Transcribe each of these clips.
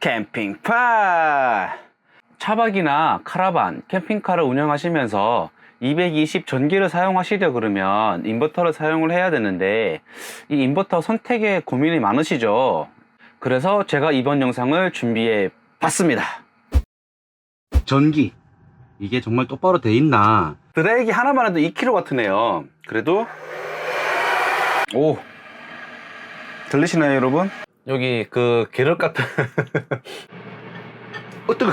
캠핑파 차박이나 카라반, 캠핑카를 운영하시면서 220 전기를 사용하시려 그러면 인버터를 사용을 해야 되는데 이 인버터 선택에 고민이 많으시죠? 그래서 제가 이번 영상을 준비해 봤습니다. 전기 이게 정말 똑바로 돼 있나? 드라이기 하나만 해도 2kg 같으네요. 그래도 오 들리시나요, 여러분? 여기 그 계력 같은 어 뜨거.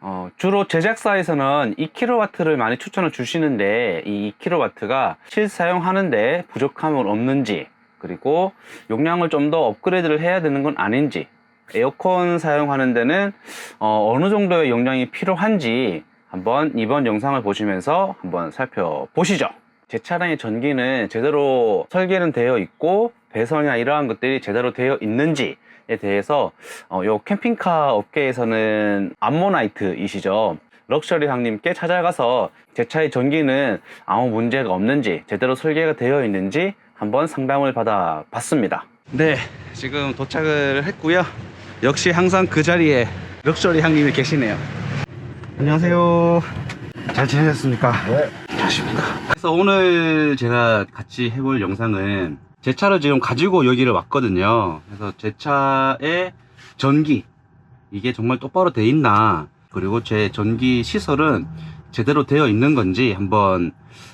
어, 주로 제작사에서는 2kW를 많이 추천을 주시는데 이 2kW가 실 사용하는데 부족함은 없는지 그리고 용량을 좀 더 업그레이드를 해야 되는 건 아닌지 에어컨 사용하는 데는 어, 어느 정도의 용량이 필요한지 한번 이번 영상을 보시면서 한번 살펴보시죠. 제 차량의 전기는 제대로 설계는 되어 있고 배선이나 이러한 것들이 제대로 되어 있는지에 대해서 어, 요 캠핑카 업계에서는 암모나이트이시죠. 럭셔리 항님께 찾아가서 제 차의 전기는 아무 문제가 없는지 제대로 설계가 되어 있는지 한번 상담을 받아 봤습니다. 네, 지금 도착을 했고요. 역시 항상 그 자리에 럭셔리 항님이 계시네요. 안녕하세요. 잘 지내셨습니까? 네. 안녕하십니까. 그래서 오늘 제가 같이 해볼 영상은 제 차를 지금 가지고 여기를 왔거든요. 그래서 제 차의 전기 이게 정말 똑바로 돼 있나 그리고 제 전기 시설은 제대로 되어 있는 건지 한번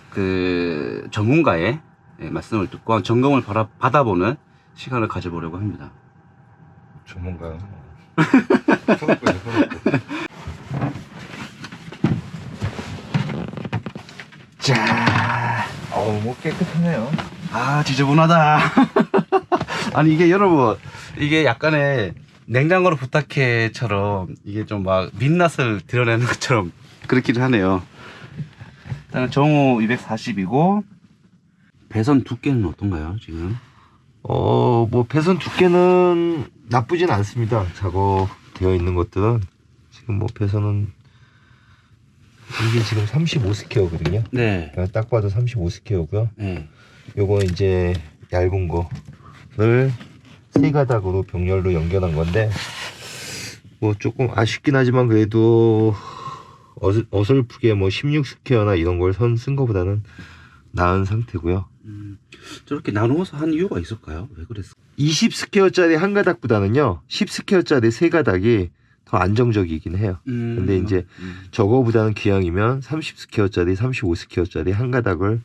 그 전문가의 예, 말씀을 듣고 점검을 받아, 받아보는 시간을 가져보려고 합니다. 전문가요. 프로급. 자, 어우, 뭐 깨끗하네요. 아 지저분하다. 아니 이게 여러분 이게 약간의 냉장고를 부탁해처럼 이게 좀 막 민낯을 드러내는 것처럼 그렇기도 하네요. 일단 정호 240이고 배선 두께는 어떤가요 지금? 어, 뭐 배선 두께는 나쁘진 않습니다. 작업되어 있는 것들은 지금 뭐 배선은 이게 지금 35스퀘어거든요. 네. 딱 봐도 35스퀘어고요. 네. 요거 이제 얇은 거를 세 가닥으로 병렬로 연결한 건데 뭐 조금 아쉽긴 하지만 그래도 어슬, 어설프게 뭐 16스퀘어나 이런 걸 선 쓴 거보다는 나은 상태고요. 음, 저렇게 나누어서 한 이유가 있을까요? 왜 그랬을까? 20스퀘어짜리 한 가닥보다는요 10스퀘어짜리 세 가닥이 더 안정적이긴 해요. 음, 근데 이제 음. 저거보다는 기왕이면 30스퀘어짜리, 35스퀘어짜리 한 가닥을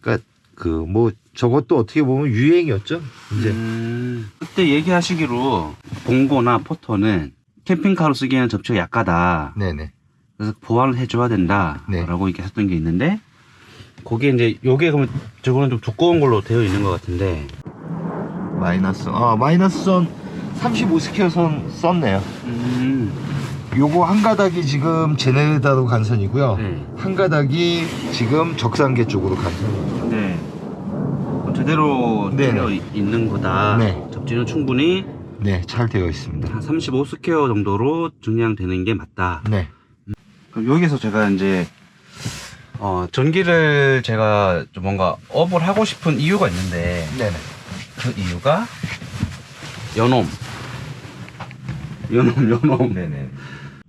그러니까 그 뭐 저것도 어떻게 보면 유행이었죠. 이제 음, 그때 얘기하시기로 봉고나 포터는 캠핑카로 쓰기에는 접촉이 약하다. 네네. 그래서 보완을 해줘야 된다. 네. 라고 이렇게 했던 게 있는데, 거기에 이제, 요게 그러면 저거는 좀 두꺼운 걸로 되어 있는 것 같은데, 마이너스 아 마이너스 선 35스퀘어 선 썼네요. 음, 요거 한 가닥이 지금 제네르다로 간 선이고요. 네. 한 가닥이 지금 적산계 쪽으로 간 선이에요. 네. 그럼 제대로 네네. 되어 이- 있는 거다. 네. 접지는 충분히 네, 잘 되어 있습니다. 한 35 스퀘어 정도로 증량되는 게 맞다. 네. 그럼 여기서 제가 이제 어, 전기를 제가 좀 뭔가 업을 하고 싶은 이유가 있는데 네네. 그 이유가 연홈 연홈 연홈 네네.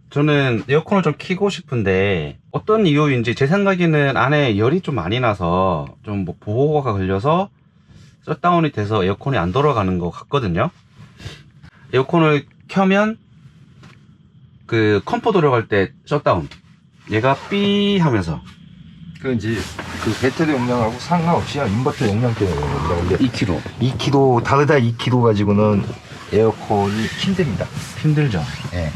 저는 에어컨을 좀 키고 싶은데 어떤 이유인지 제 생각에는 안에 열이 좀 많이 나서 좀 뭐 보호가 걸려서 셧다운이 돼서 에어컨이 안 돌아가는 것 같거든요 에어컨을 켜면 그 컴포 들어갈 때 셧다운 얘가 삐 하면서 그 이제 그 배터리 용량하고 상관없이 인버터 용량 때문에 그런 겁니다. 근데 2kg 2kg 다르다 2kg 가지고는 에어컨이 힘듭니다. 힘들죠 예.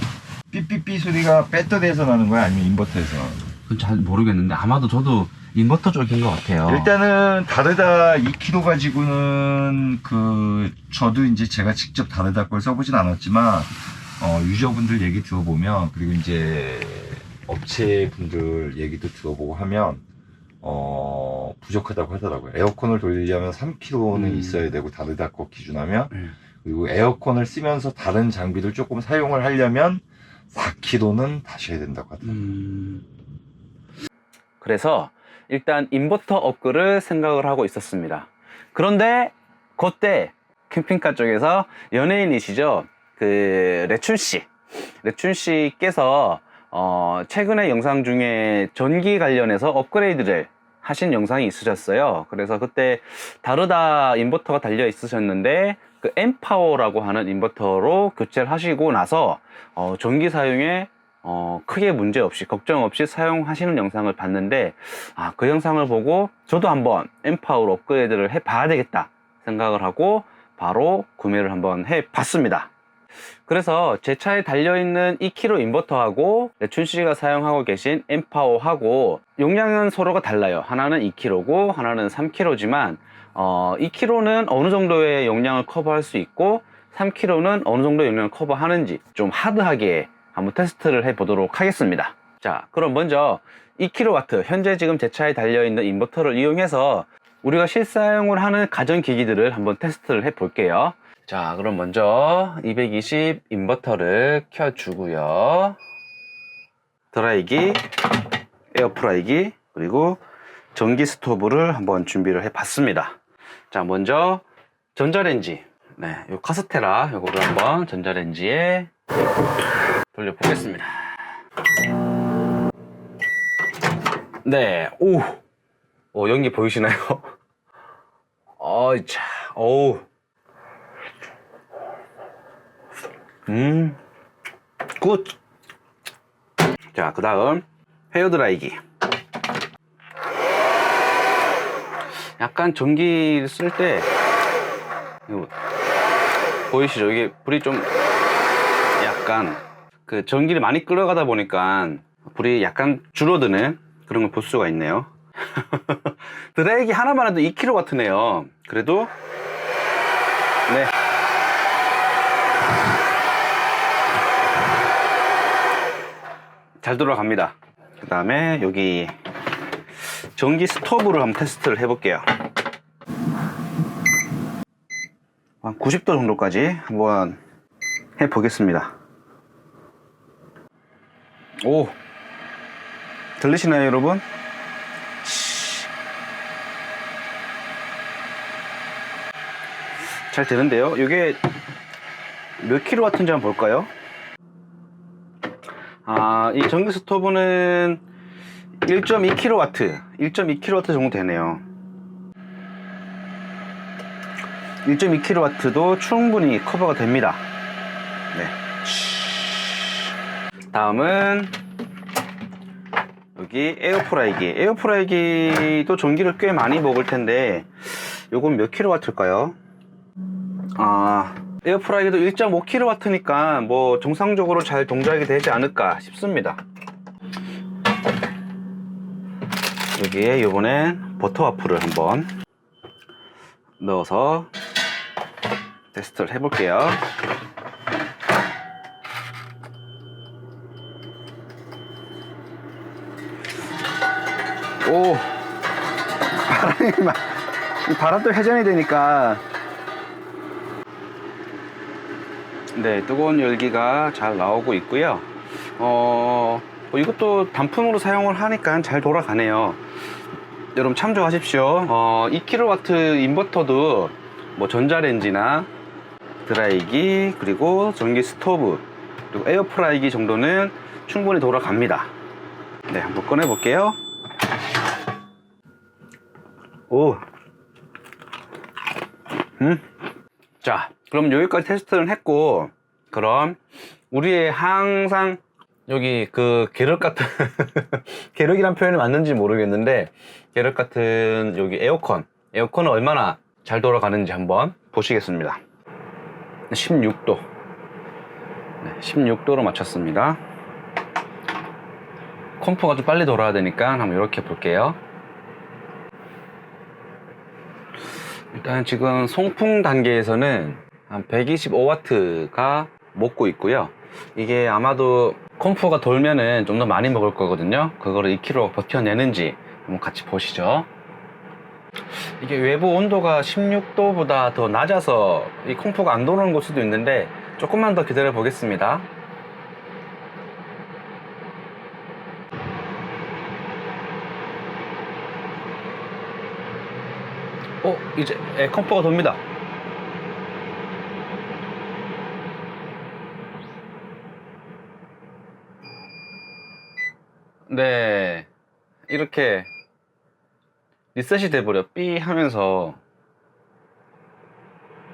삐삐삐 소리가 배터리에서 나는 거야 아니면 인버터에서? 그건 잘 모르겠는데 아마도 저도 인버터 쪽인 것 같아요 일단은 다르다 2kg 가지고는 그 저도 이제 제가 직접 다르다 걸 써보진 않았지만 어, 유저분들 얘기 들어보면 그리고 이제 업체분들 얘기도 들어보고 하면 어 부족하다고 하더라고요. 에어컨을 돌리려면 3kg는 음. 있어야 되고 다르다 거 기준하면 네. 그리고 에어컨을 쓰면서 다른 장비를 조금 사용을 하려면 4kg는 다셔야 된다고 하더라고요. 음. 그래서 일단 인버터 업글을 생각을 하고 있었습니다. 그런데 그때 캠핑카 쪽에서 연예인이시죠? 그 레춘 씨, 레춘 씨께서 어, 최근에 영상 중에 전기 관련해서 업그레이드를 하신 영상이 있으셨어요. 그래서 그때 다르다 인버터가 달려 있으셨는데 그 엠파워라고 하는 인버터로 교체를 하시고 나서 어, 전기 사용에 어, 크게 문제 없이 걱정 없이 사용하시는 영상을 봤는데 아, 그 영상을 보고 저도 한번 엠파워로 업그레이드를 해 봐야 되겠다 생각을 하고 바로 구매를 한번 해 봤습니다. 그래서 제 차에 달려있는 2kg 인버터하고 레춘 씨가 사용하고 계신 엠파워하고 용량은 서로가 달라요. 하나는 2kg고 하나는 3kg지만 어, 2kg는 어느 정도의 용량을 커버할 수 있고 3kg는 어느 정도 용량을 커버하는지 좀 하드하게 한번 테스트를 해 보도록 하겠습니다. 자, 그럼 먼저 2kW 현재 지금 제 차에 달려있는 인버터를 이용해서 우리가 실사용을 하는 가전기기들을 한번 테스트를 해 볼게요. 자, 그럼 먼저 220 인버터를 켜주고요. 드라이기, 에어프라이기, 그리고 전기 스토브를 한번 준비를 해 봤습니다. 자, 먼저 전자레인지. 네, 요 카스테라 요거를 한번 전자레인지에 돌려보겠습니다. 네, 오, 오 연기 보이시나요? 어이 차, 어우. 음, 굿. 자, 그 다음, 헤어드라이기. 약간 전기를 쓸 때, 보이시죠? 이게 불이 좀, 약간, 그 전기를 많이 끌어가다 보니까, 불이 약간 줄어드는 그런 걸 볼 수가 있네요. 드라이기 하나만 해도 2kW네요. 그래도, 네. 잘 돌아갑니다. 그 다음에 여기 전기 스토브를 한번 테스트를 해볼게요. 한 90도 정도까지 한번 해보겠습니다. 오! 들리시나요, 여러분? 치. 잘 되는데요? 이게 몇 킬로와트인지 한번 볼까요? 아, 이 전기 스토브는 1.2kW, 1.2kW 정도 되네요. 1.2kW도 충분히 커버가 됩니다. 네. 다음은 여기 에어프라이기. 에어프라이기도 전기를 꽤 많이 먹을 텐데 요건 몇 킬로와트일까요? 아, 에어프라이기도 1.5kW니까 뭐 정상적으로 잘 동작이 되지 않을까 싶습니다. 여기에 요번엔 버터 와플을 한번 넣어서 테스트를 해볼게요. 오, 바람이 막, 이 바람도 회전이 되니까 네, 뜨거운 열기가 잘 나오고 있고요. 어, 뭐 이것도 단품으로 사용을 하니까 잘 돌아가네요. 여러분 참조하십시오. 어, 2kW 인버터도 뭐 전자레인지나 드라이기 그리고 전기 스토브 그리고 에어프라이기 정도는 충분히 돌아갑니다. 네, 한번 꺼내 볼게요. 오. 음. 자, 그럼 여기까지 테스트는 했고, 그럼 우리의 항상 여기 그 계력 같은 계력이란 표현이 맞는지 모르겠는데 계력 같은 여기 에어컨 에어컨은 얼마나 잘 돌아가는지 한번 보시겠습니다 16도 네, 16도로 맞췄습니다 컴프가 좀 빨리 돌아야 되니까 한번 이렇게 볼게요 일단 지금 송풍 단계에서는 한 125W가 먹고 있고요. 이게 아마도 컴프가 돌면은 좀 더 많이 먹을 거거든요. 그거를 2kg 버텨내는지 한번 같이 보시죠. 이게 외부 온도가 16도보다 더 낮아서 이 컴프가 안 도는 걸 수도 있는데 조금만 더 기다려 보겠습니다. 어 이제 예, 에컴퍼가 돕니다. 네. 이렇게 리셋이 돼버려. 삐 하면서.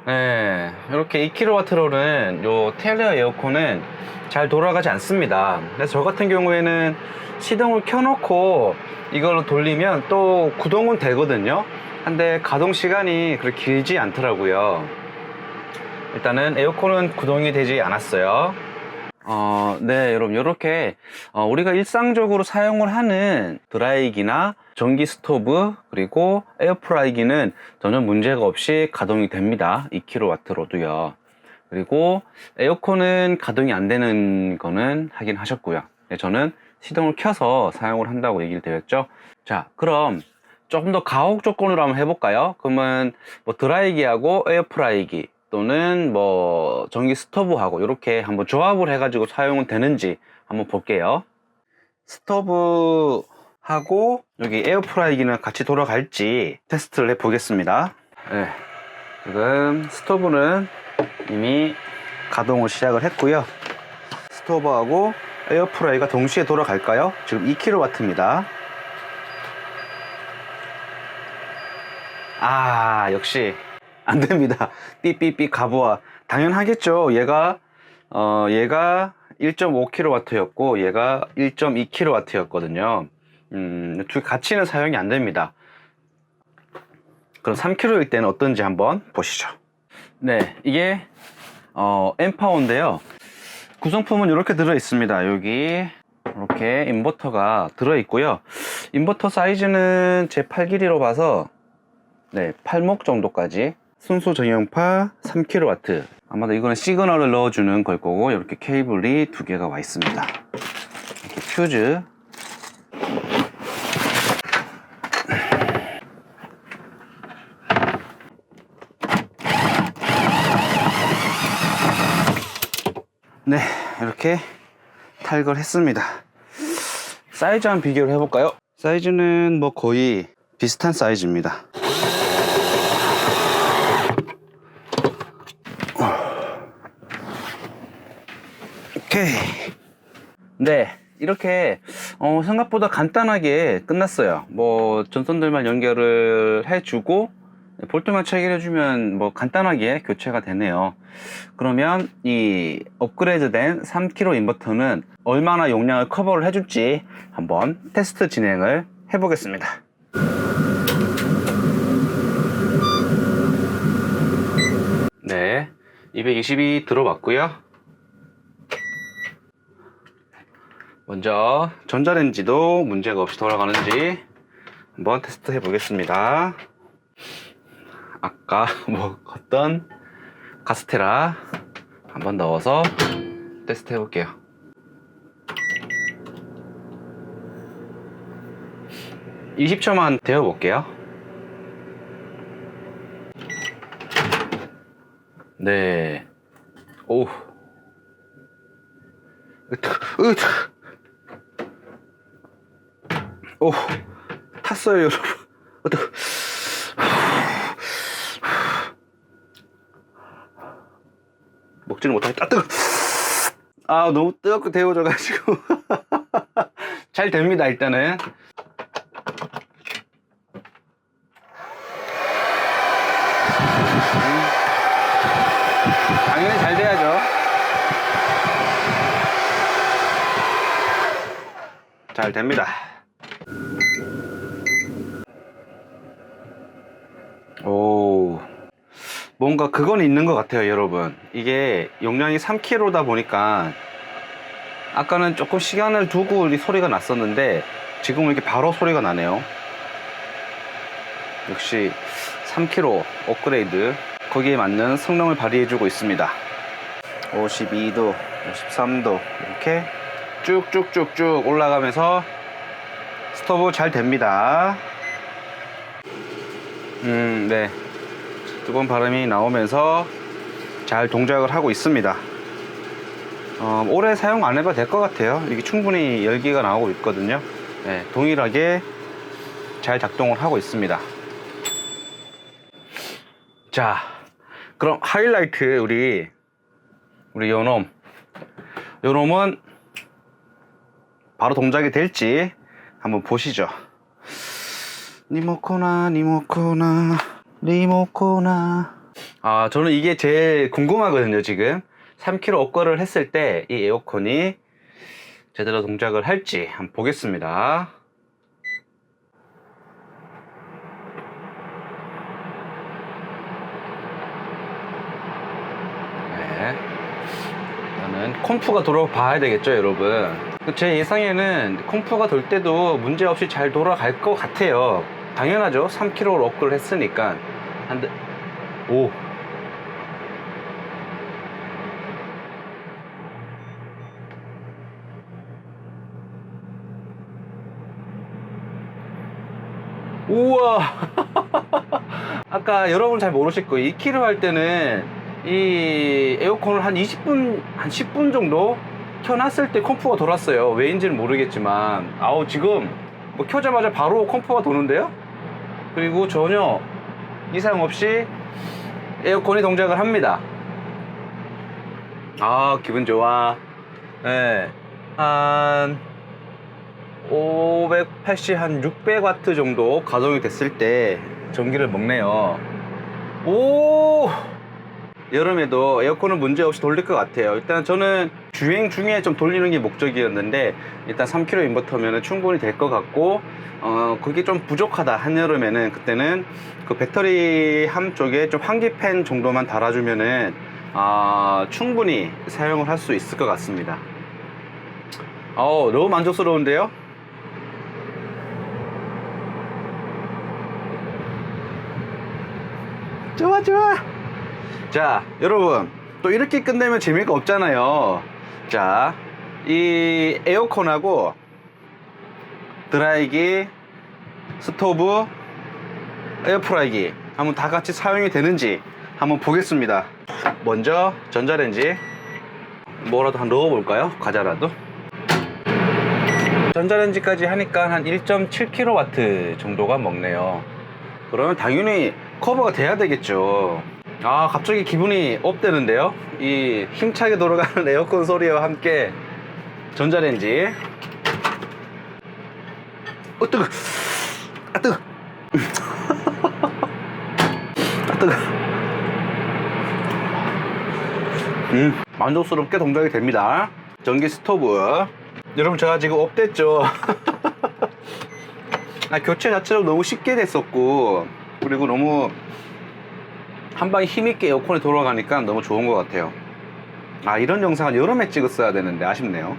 네. 이렇게 2kW로는 요 테일러 에어컨은 잘 돌아가지 않습니다. 그래서 저 같은 경우에는 시동을 켜놓고 이걸로 돌리면 또 구동은 되거든요. 근데 가동 시간이 그렇게 길지 않더라고요. 일단은 에어컨은 구동이 되지 않았어요. 어, 네, 여러분, 이렇게 우리가 일상적으로 사용을 하는 드라이기나 전기 스토브 그리고 에어프라이기는 전혀 문제가 없이 가동이 됩니다. 2kW로도요. 그리고 에어컨은 가동이 안 되는 거는 확인 하셨고요. 네, 저는 시동을 켜서 사용을 한다고 얘기를 드렸죠. 자, 그럼 조금 더 가혹 조건으로 한번 해볼까요? 그러면 뭐 드라이기하고 에어프라이기 또는 뭐 전기 스토브하고 이렇게 한번 조합을 해가지고 사용은 되는지 한번 볼게요. 스토브하고 여기 에어프라이기는 같이 돌아갈지 테스트를 해보겠습니다. 네, 지금 스토브는 이미 가동을 시작을 했고요. 스토브하고 에어프라이가 동시에 돌아갈까요? 지금 2kW입니다. 아, 역시 안 됩니다. 삐삐삐 가부아. 당연하겠죠. 얘가 어 얘가 1.5kW였고 얘가 1.2kW였거든요. 음, 두 같이는 사용이 안 됩니다. 그럼 3kg일 때는 어떤지 한번 보시죠. 네, 이게 어 엠파워인데요. 구성품은 이렇게 들어 있습니다. 여기 이렇게 인버터가 들어 있고요. 인버터 사이즈는 제팔 길이로 봐서 네, 팔목 정도까지. 순수 전용파 3kW 아마도 이거는 시그널을 넣어주는 걸 거고 이렇게 케이블이 두 개가 와 있습니다. 이렇게 퓨즈. 네 이렇게 탈거를 했습니다. 사이즈 한 비교를 해볼까요? 사이즈는 뭐 거의 비슷한 사이즈입니다 네. 이렇게 어, 생각보다 간단하게 끝났어요. 뭐 전선들만 연결을 해주고 볼트만 체결해주면 뭐 간단하게 교체가 되네요. 그러면 이 업그레이드된 3kg 인버터는 얼마나 용량을 커버를 해줄지 한번 테스트 진행을 해보겠습니다. 네, 220이 들어왔고요. 먼저 전자레인지도 문제가 없이 돌아가는지 한번 테스트 해 보겠습니다. 아까 먹었던 카스테라 한번 넣어서 테스트 해 볼게요. (20초만) 데워 볼게요 네 오. 으트, 으트. 오, 탔어요, 여러분. 어떡, 먹지는 못하겠다. 아, 뜨거. 아, 너무 뜨겁고 데워져가지고. 잘 됩니다, 일단은. 음. 당연히 잘 돼야죠. 잘 됩니다. 오, 뭔가 그건 있는 것 같아요, 여러분. 이게 용량이 3kg다 보니까 아까는 조금 시간을 두고 이 소리가 났었는데 지금은 이렇게 바로 소리가 나네요. 역시 3kg 업그레이드 거기에 맞는 성능을 발휘해주고 있습니다. 52도, 53도 이렇게 쭉쭉쭉쭉 올라가면서 스토브 잘 됩니다. 음, 네. 뜨거운 바람이 나오면서 잘 동작을 하고 있습니다. 어, 오래 사용 안 해봐도 될 것 같아요. 이게 충분히 열기가 나오고 있거든요. 네, 동일하게 잘 작동을 하고 있습니다. 자, 그럼 하이라이트 우리 우리 요놈 요놈은 바로 동작이 될지 한번 보시죠. 니모코나 니모코나 리모코나 아 저는 이게 제일 궁금하거든요 지금 3kg 업거를 했을 때 이 에어컨이 제대로 동작을 할지 한번 보겠습니다 네. 일단은 컴프가 돌아봐야 되겠죠 여러분 제 예상에는 컴프가 돌 때도 문제없이 잘 돌아갈 것 같아요. 당연하죠. 3kg를 업그를 했으니까. 한데 오. 우와. 아까 여러분 잘 모르실 거예요. 2kg 할 때는 이 에어컨을 한 20분 한 10분 정도 켜놨을 때 컴프가 돌았어요 왜인지는 모르겠지만 아우 지금 뭐 켜자마자 바로 컴프가 도는데요 그리고 전혀 이상 없이 에어컨이 동작을 합니다 아 기분 좋아 네. 한 580, 한 600와트 정도 가동이 됐을 때 전기를 먹네요. 오! 여름에도 에어컨은 문제없이 돌릴 것 같아요. 일단 저는 주행 중에 좀 돌리는 게 목적이었는데 일단 3kg 인버터면 충분히 될 것 같고 어 그게 좀 부족하다 한여름에는 그때는 그 배터리 함 쪽에 좀 환기팬 정도만 달아주면은 아 충분히 사용을 할 수 있을 것 같습니다. 어우 너무 만족스러운데요? 좋아 좋아 자 여러분 또 이렇게 끝내면 재미가 없잖아요 자 이 에어컨하고 드라이기 스토브 에어프라이기 한번 다 같이 사용이 되는지 한번 보겠습니다. 먼저 전자레인지 뭐라도 한 넣어 볼까요? 과자라도? 전자레인지까지 하니까 한 1.7kW 정도가 먹네요. 그러면 당연히 커버가 돼야 되겠죠. 아, 갑자기 기분이 업되는데요? 이 힘차게 돌아가는 에어컨 소리와 함께 전자레인지. 어, 뜨거! 아, 뜨거! 아, 뜨거! 음, 만족스럽게 동작이 됩니다. 전기 스토브. 여러분, 제가 지금 업됐죠? 아, 교체 자체로 너무 쉽게 됐었고 그리고 너무 한 방에 힘있게 에어컨이 돌아가니까 너무 좋은 것 같아요. 아 이런 영상을 여름에 찍었어야 되는데 아쉽네요.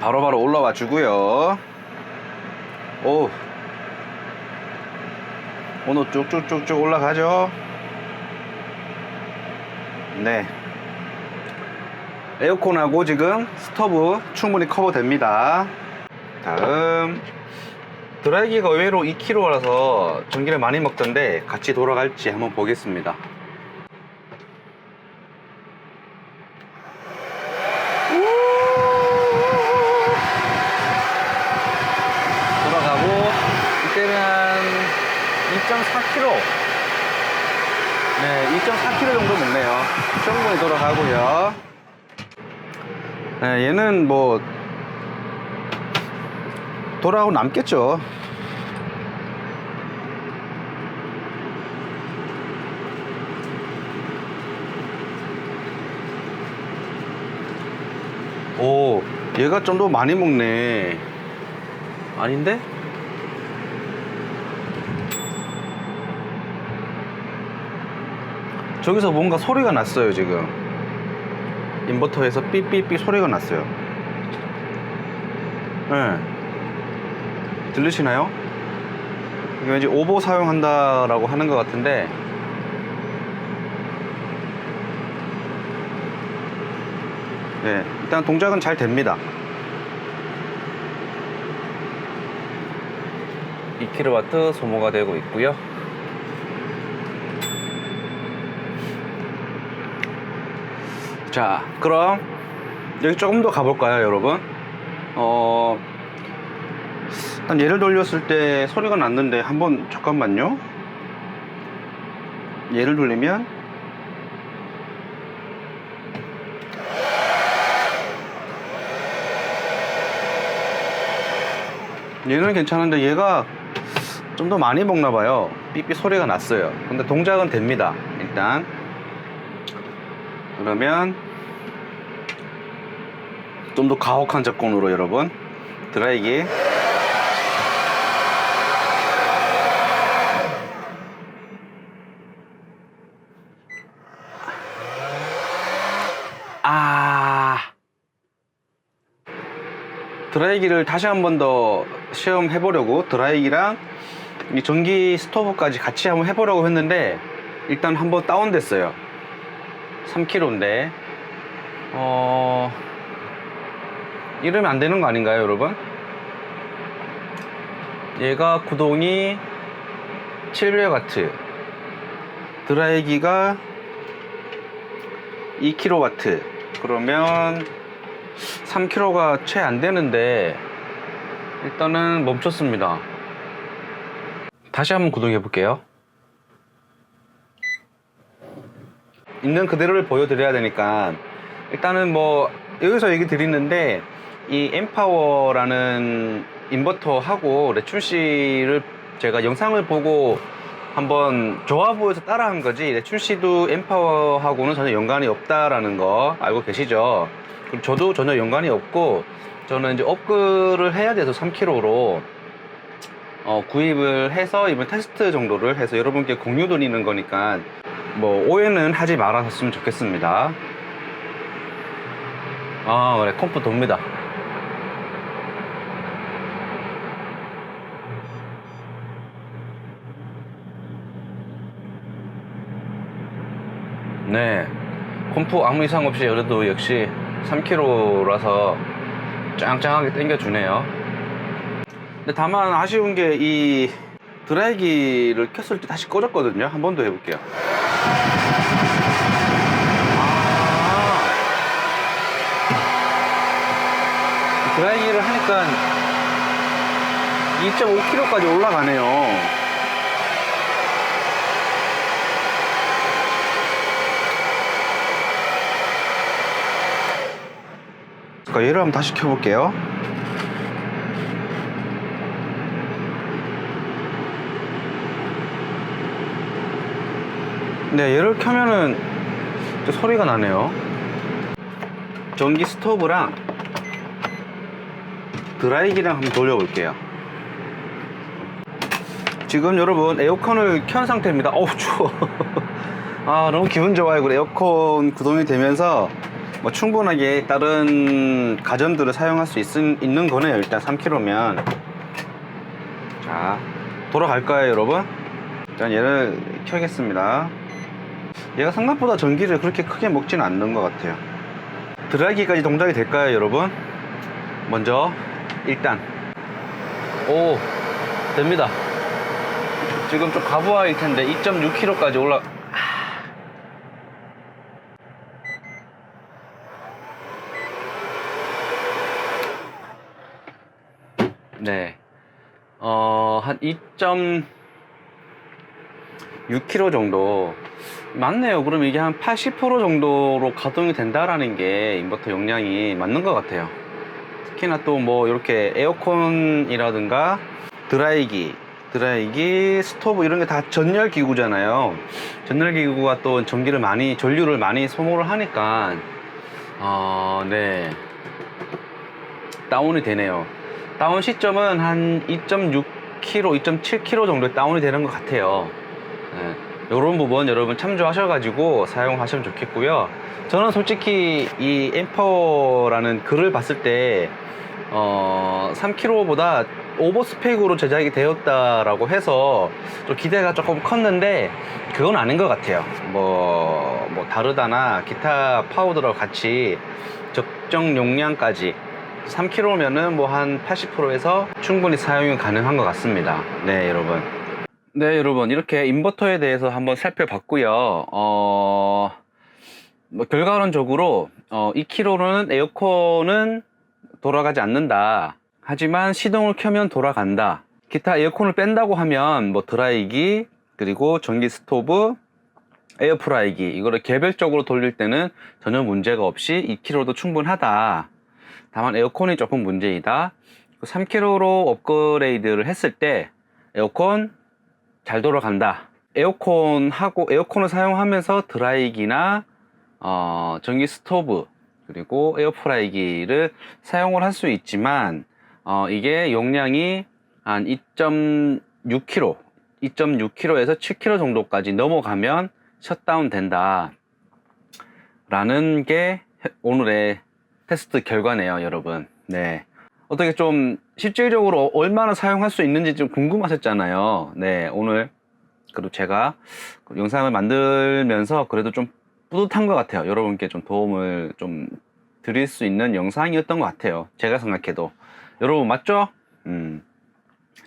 바로 바로 올라와 주고요. 오 오늘 쭉쭉쭉쭉 올라가죠? 네. 에어컨하고 지금 스토브 충분히 커버됩니다. 다음 드라이기가 의외로 2kg라서 전기를 많이 먹던데 같이 돌아갈지 한번 보겠습니다. 돌아가고 이때는 한 2.4kg 네 2.4kg 정도 먹네요. 충분히 돌아가고요. 네, 얘는 뭐 돌아오고 남겠죠. 오, 얘가 좀 더 많이 먹네. 아닌데? 저기서 뭔가 소리가 났어요, 지금. 인버터에서 삐삐삐 소리가 났어요. 네. 들리시나요? 이게 왠지 오버 사용한다라고 하는 것 같은데. 네, 일단 동작은 잘 됩니다. 2kW 소모가 되고 있고요. 자 그럼 여기 조금 더 가볼까요 여러분? 어 일단 얘를 돌렸을 때 소리가 났는데 한번 잠깐만요 얘를 돌리면 얘는 괜찮은데 얘가 좀 더 많이 먹나 봐요. 삐삐 소리가 났어요. 근데 동작은 됩니다. 일단 그러면 좀 더 가혹한 접근으로 여러분 드라이기 드라이기를 다시 한 번 더 시험해 보려고 드라이기랑 이 전기 스토브까지 같이 한번 해보려고 했는데 일단 한번 다운됐어요. 3kg인데. 어 이러면 안 되는 거 아닌가요 여러분? 얘가 구동이 700W 드라이기가 2kW 그러면 3kg가 채 안 되는데 일단은 멈췄습니다. 다시 한번 구동해 볼게요. 있는 그대로를 보여드려야 되니까 일단은 뭐 여기서 얘기 드리는데 이 엠파워라는 인버터하고 레춘씨를 제가 영상을 보고 한번 좋아 보여서 따라한 거지 레춘씨도 엠파워하고는 전혀 연관이 없다라는 거 알고 계시죠? 저도 전혀 연관이 없고 저는 이제 업글을 해야 돼서 3kg로 어, 구입을 해서 이번 테스트 정도를 해서 여러분께 공유 드리는 거니까 뭐 오해는 하지 말았으면 좋겠습니다. 아 그래 컴프 돕니다. 네 컴프 아무 이상 없이 그래도 역시 3kg라서 짱짱하게 당겨주네요. 근데 다만 아쉬운 게 이 드라이기를 켰을 때 다시 꺼졌거든요. 한 번 더 해볼게요. 아. 드라이기를 하니까 2.5kg까지 올라가네요. 그러니까 얘를 한번 다시 켜볼게요. 네, 얘를 켜면은 또 소리가 나네요. 전기 스토브랑 드라이기랑 한번 돌려볼게요. 지금 여러분 에어컨을 켠 상태입니다. 어우 추워. 아 너무 기분 좋아요. 그래 에어컨 구동이 되면서 뭐 충분하게 다른 가전들을 사용할 수 있, 있는 거네요. 일단 3kg면 자 돌아갈까요, 여러분? 일단 얘를 켜겠습니다. 얘가 생각보다 전기를 그렇게 크게 먹지는 않는 것 같아요. 드라이기까지 동작이 될까요, 여러분? 먼저 일단 오 됩니다. 지금 좀 가부하일 텐데 2.6kg까지 올라. 2.6km 정도 맞네요 그럼 이게 한 80% 정도로 가동이 된다라는 게 인버터 용량이 맞는 것 같아요 특히나 또 뭐 이렇게 에어컨이라든가 드라이기 드라이기, 스토브 이런 게 다 전열 기구잖아요. 전열 기구가 또 전기를 많이 전류를 많이 소모를 하니까 어, 네 다운이 되네요. 다운 시점은 한 2.6 2.6kg, 2.7kg 정도에 다운이 되는 것 같아요. 네. 이런 부분 여러분 참조하셔가지고 사용하시면 좋겠고요. 저는 솔직히 이 엠퍼라는 글을 봤을 때 어, 3kg보다 오버 스펙으로 제작이 되었다라고 해서 좀 기대가 조금 컸는데 그건 아닌 것 같아요. 뭐, 뭐 다르다나 기타 파우더랑 같이 적정 용량까지 3kg면은 뭐 한 80%에서 충분히 사용이 가능한 것 같습니다. 네, 여러분. 네, 여러분. 이렇게 인버터에 대해서 한번 살펴봤고요. 어, 뭐 결과론적으로 어, 2kg는 에어컨은 돌아가지 않는다. 하지만 시동을 켜면 돌아간다. 기타 에어컨을 뺀다고 하면 뭐 드라이기 그리고 전기 스토브 에어프라이기 이거를 개별적으로 돌릴 때는 전혀 문제가 없이 2kg도 충분하다. 다만 에어컨이 조금 문제이다. 3kg로 업그레이드를 했을 때 에어컨 잘 돌아간다. 에어컨 하고 에어컨을 사용하면서 드라이기나 어, 전기 스토브 그리고 에어프라이기를 사용을 할 수 있지만 어, 이게 용량이 한 2.6kg, 2.6kg에서 7kg 정도까지 넘어가면 셧다운 된다. 라는 게 오늘의 테스트 결과네요, 여러분. 네. 어떻게 좀 실질적으로 얼마나 사용할 수 있는지 좀 궁금하셨잖아요. 네, 오늘 그리고 제가 그 영상을 만들면서 그래도 좀 뿌듯한 것 같아요. 여러분께 좀 도움을 좀 드릴 수 있는 영상이었던 것 같아요. 제가 생각해도. 여러분 맞죠? 음.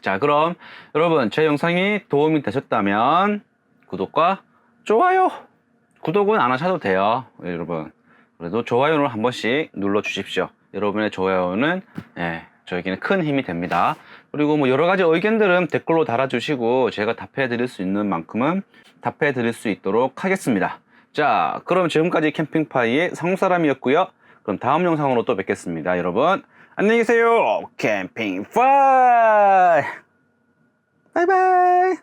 자, 그럼 여러분 제 영상이 도움이 되셨다면 구독과 좋아요. 구독은 안 하셔도 돼요, 여러분. 그래도 좋아요를 한 번씩 눌러 주십시오. 여러분의 좋아요는 예, 저에게는 큰 힘이 됩니다. 그리고 뭐 여러 가지 의견들은 댓글로 달아주시고 제가 답해 드릴 수 있는 만큼은 답해 드릴 수 있도록 하겠습니다. 자, 그럼 지금까지 캠핑파이의 성사람이었고요. 그럼 다음 영상으로 또 뵙겠습니다, 여러분. 안녕히 계세요. 캠핑파이. 바이바이.